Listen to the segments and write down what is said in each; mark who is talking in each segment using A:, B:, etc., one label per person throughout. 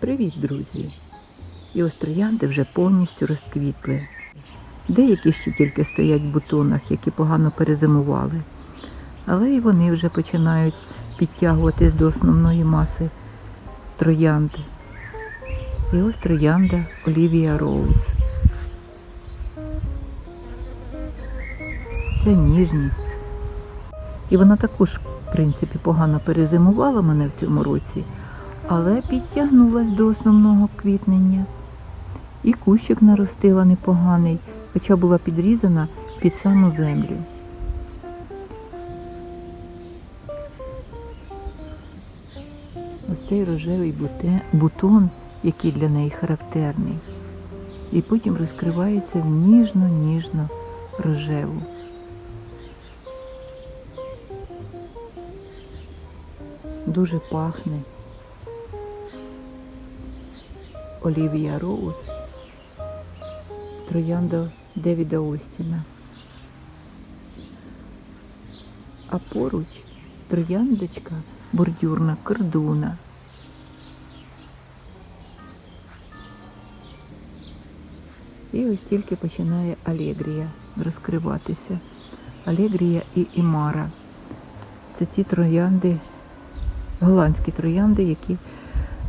A: Привіт, друзі! І ось троянди вже повністю розквітли. Деякі ще тільки стоять в бутонах, які погано перезимували. Але і вони вже починають підтягуватись до основної маси троянди. І ось троянда Олівія Роуз. Це ніжність. І вона також, в принципі, погано перезимувала мене в цьому році, але підтягнулась до основного квітнення. І кущик наростила непоганий, хоча була підрізана під саму землю. Ось цей рожевий бутон, який для неї характерний, і потім розкривається в ніжно-ніжно рожеву. Дуже пахне. Олівія Роуз, троянда Девіда Остіна. А поруч трояндочка бордюрна кордуна. І ось тільки починає Алегрія розкриватися. Алегрія і Імара. Це ті троянди, голландські троянди, які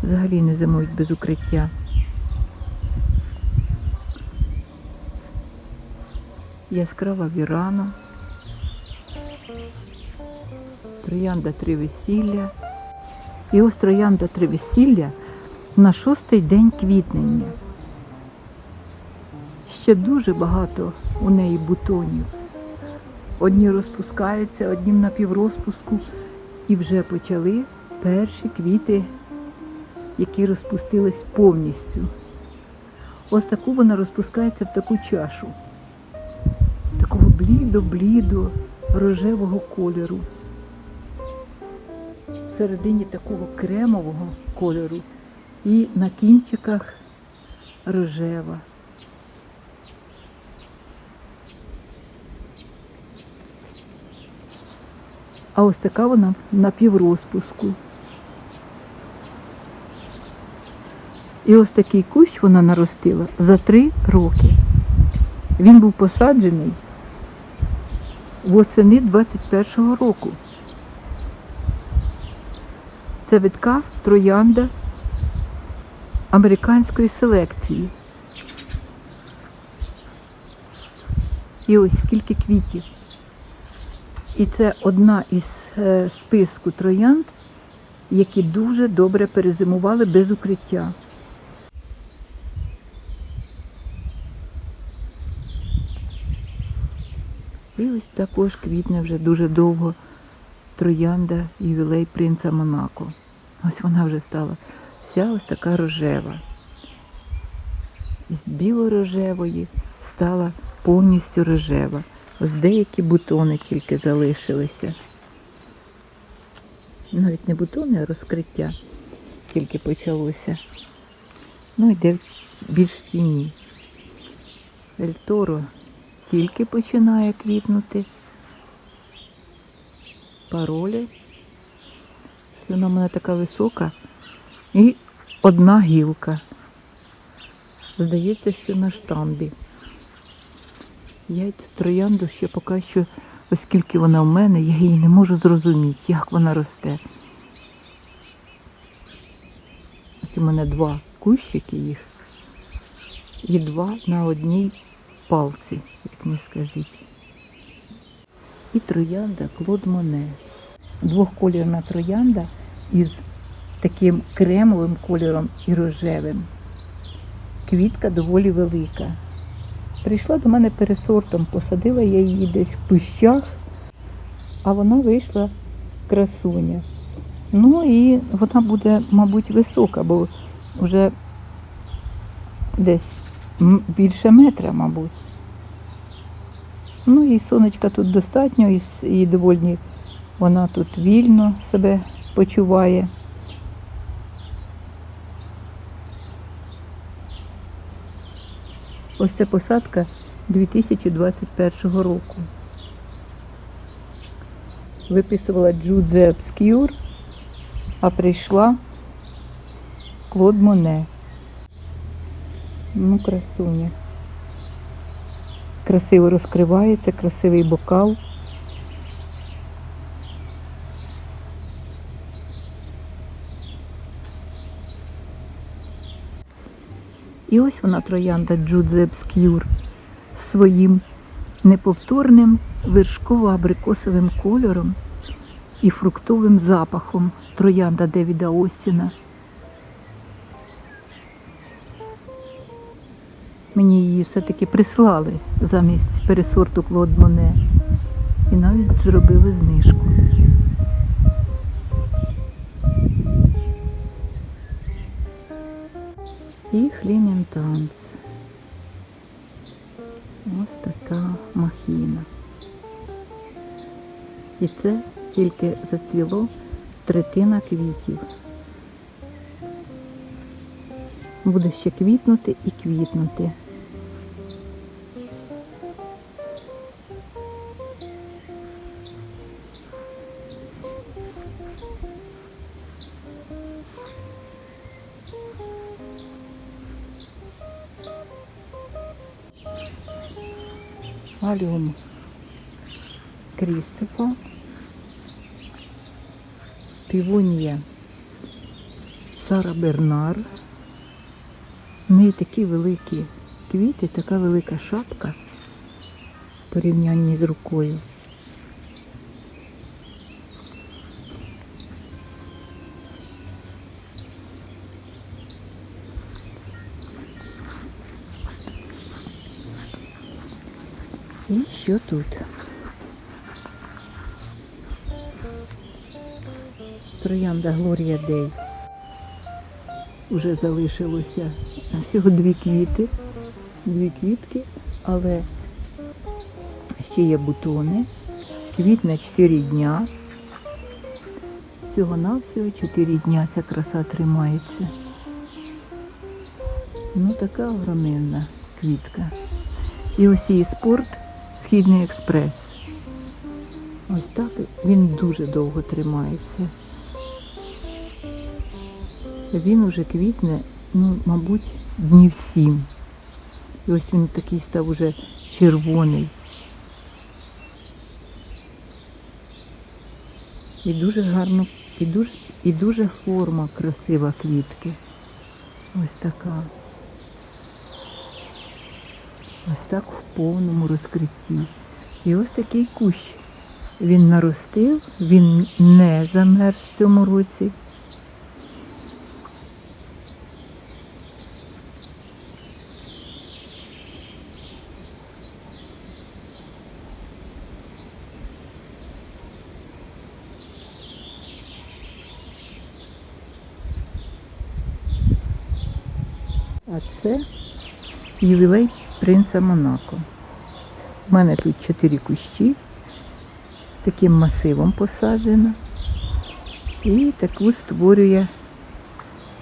A: взагалі не зимують без укриття. Яскрава вірана, троянда три весілля. І ось троянда три весілля на шостий день квітнення. Ще дуже багато у неї бутонів. Одні розпускаються, одні на піврозпуску, і вже почали перші квіти, які розпустились повністю. Ось таку вона розпускається в таку чашу, такого блідо-блідо рожевого кольору. Всередині такого кремового кольору і на кінчиках рожева. А ось така вона на піврозпуску. І ось такий кущ вона наростила за три роки. Він був посаджений восени 21-го року. Це відкав троянда американської селекції. І ось скільки квітів. І це одна із е, списку троянд, які дуже добре перезимували без укриття. І ось також квітне вже дуже довго троянда ювілей принца Монако. Ось вона вже стала вся ось така рожева. З біло-рожевої стала повністю рожева. Ось деякі бутони тільки залишилися. Навіть не бутони, а розкриття тільки почалося. Ну, йде більш в тіні. Ельторо тільки починає квітнути. Паролі. Вона в мене така висока. І одна гілка. Здається, що на штамбі. Я цю троянду ще поки що, оскільки вона в мене, я її не можу зрозуміти, як вона росте. Ось у мене два кущики їх і два на одній палці, як не скажіть. І троянда Клод Моне. Двохколірна троянда із таким кремовим кольором і рожевим. Квітка доволі велика. Прийшла до мене пересортом, посадила я її десь в кущах, а вона вийшла красуня. Ну і вона буде, мабуть, висока, бо вже десь більше метра, мабуть. Ну і сонечка тут достатньо, і, і доволі вона тут вільно себе почуває. Ось це посадка 2021 року. Виписувала Джудзе Обскюр, а прийшла Клод Моне. Ну, красуня. Красиво розкривається, красивий бокал. І ось вона троянда Джудзе Обскюр своїм неповторним вершково-абрикосовим кольором і фруктовим запахом троянда Девіда Остіна. Мені її все-таки прислали замість пересорту Клод Моне. І навіть зробили знижку. І хліментанц. Ось така махіна. І це тільки зацвіло третина квітів. Буде ще квітнути і квітнути. Крістофа, Півонія Сара Бернар. В неї такі великі квіти, така велика шапка в порівнянні з рукою. І що тут? Троянда Глорія Дей. Уже залишилося всього дві квіти, дві квітки, але ще є бутони. Квітне 4 дня. Всього-навсього 4 дня ця краса тримається. Ну така огромна квітка. І ось її спорт Східний експрес. Ось так він дуже довго тримається. Він уже квітне, ну, мабуть, днів сім. І ось він такий став уже червоний. І дуже гарно, і дуже, і дуже форма красива квітки. Ось така. Ось так в повному розкритті. І ось такий кущ. Він наростив, він не замерз в цьому році. А це ювілей принца Монако. У мене тут чотири кущі, таким масивом посаджено. І таку створює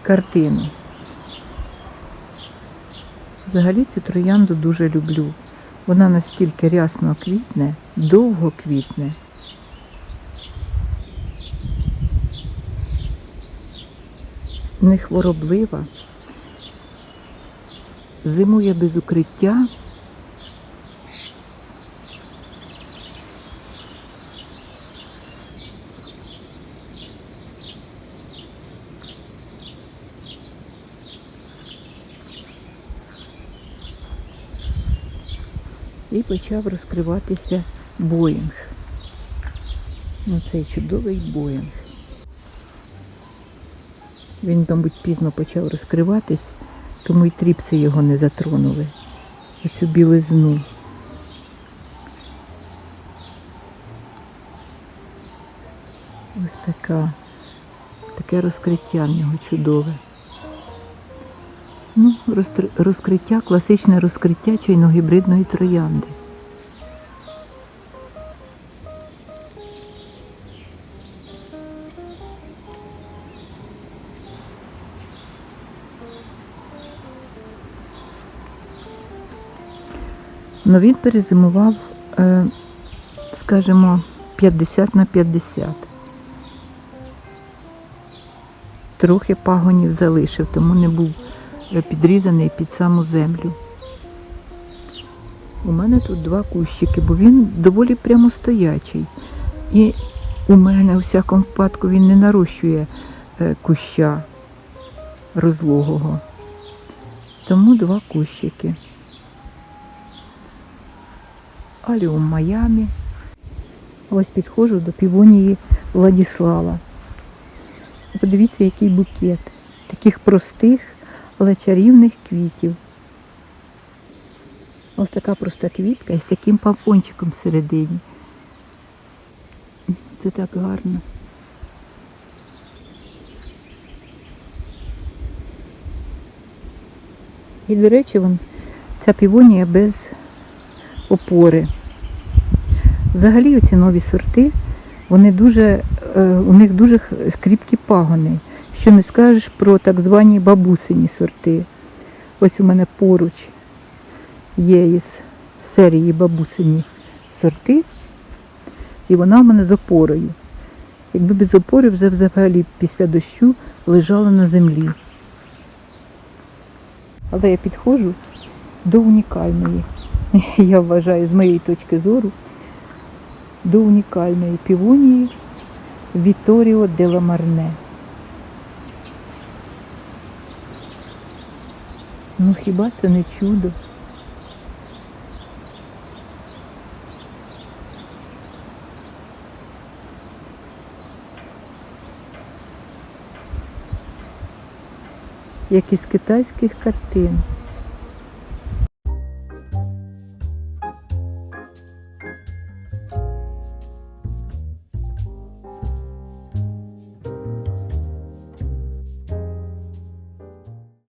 A: картину. Взагалі цю троянду дуже люблю. Вона настільки рясно квітне, довго квітне. Не хвороблива, зимує без укриття. І почав розкриватися Боїнг. Ну, цей чудовий Боїнг. Він, мабуть, пізно почав розкриватись, тому й тріпці його не затронули. Оцю білизну. Ось така. Таке розкриття в нього чудове. Ну, розкриття, класичне розкриття чайно-гібридної троянди. Ну він перезимував, е, скажімо, 50 на 50. трохи пагонів залишив, тому не був е, підрізаний під саму землю. У мене тут два кущики, бо він доволі прямостоячий. І у мене у всякому випадку він не нарощує е, куща розлогого. Тому два кущики. Аліум Майамі. Ось підходжу до півонії Владіслава. Подивіться, який букет. Таких простих, але чарівних квітів. Ось така проста квітка і з таким пампончиком всередині. Це так гарно. І, до речі, вон, ця півонія без опори. Взагалі оці нові сорти, вони дуже, е, у них дуже кріпкі пагони. Що не скажеш про так звані бабусині сорти. Ось у мене поруч є із серії бабусині сорти, і вона в мене з опорою. Якби без опори вже взагалі після дощу лежала на землі. Але я підходжу до унікальної, я вважаю, з моєї точки зору, до унікальної півонії Віторіо де Ламарне. Ну хіба це не чудо? Як із китайських картин.